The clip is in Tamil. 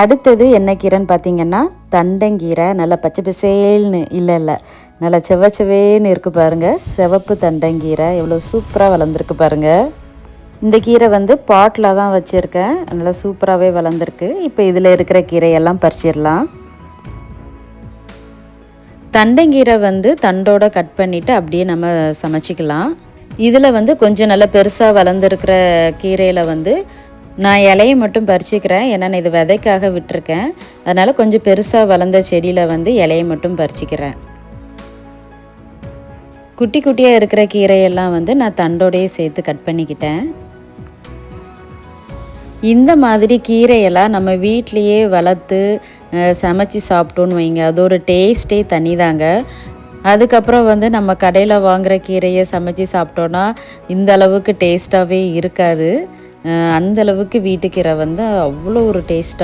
அடுத்தது என்ன கீரைன்னு பார்த்தீங்கன்னா தண்டங்கீரை நல்லா பச்சை பசேல்னு இல்லை இல்லை. நல்லா செவ செவேன்னு இருக்குது பாருங்கள் சிவப்பு தண்டங்கீரை எவ்வளோ சூப்பராக வளர்ந்துருக்கு பாருங்கள் இந்த கீரை வந்து பாட்டில் தான் வச்சுருக்கேன். நல்லா சூப்பராகவே வளர்ந்துருக்கு. இப்போ இதில் இருக்கிற கீரையெல்லாம் பறிச்சிடலாம். தண்டங்கீரை வந்து தண்டோட கட் பண்ணிவிட்டு அப்படியே நம்ம சமைச்சிக்கலாம். இதில் வந்து கொஞ்சம் நல்லா பெருசாக வளர்ந்துருக்கிற கீரையில் வந்து நான் இலையை மட்டும் பறிச்சிக்கிறேன். ஏன்னா நான் இது விதைக்காக விட்டுருக்கேன். அதனால் கொஞ்சம் பெருசாக வளர்ந்த செடியில் வந்து இலையை மட்டும் பறிச்சிக்கிறேன். குட்டி குட்டியாக இருக்கிற கீரையெல்லாம் வந்து நான் தண்டோடையே சேர்த்து கட் பண்ணிக்கிட்டேன். இந்த மாதிரி கீரையெல்லாம் நம்ம வீட்லேயே வளர்த்து சமைச்சி சமைச்சு சாப்பிட்டோன்னு வைங்க. அது ஒரு டேஸ்ட்டே தனி தாங்க அதுக்கப்புறம் வந்து நம்ம கடையில் வாங்குகிற கீரையை சமைச்சு சாப்பிட்டோன்னா இந்த அளவுக்கு டேஸ்ட்டாகவே இருக்காது. அந்தளவுக்கு அந்த அளவுக்கு வீட்டுக்கீரை வந்து அவ்வளோ ஒரு டேஸ்ட்டாக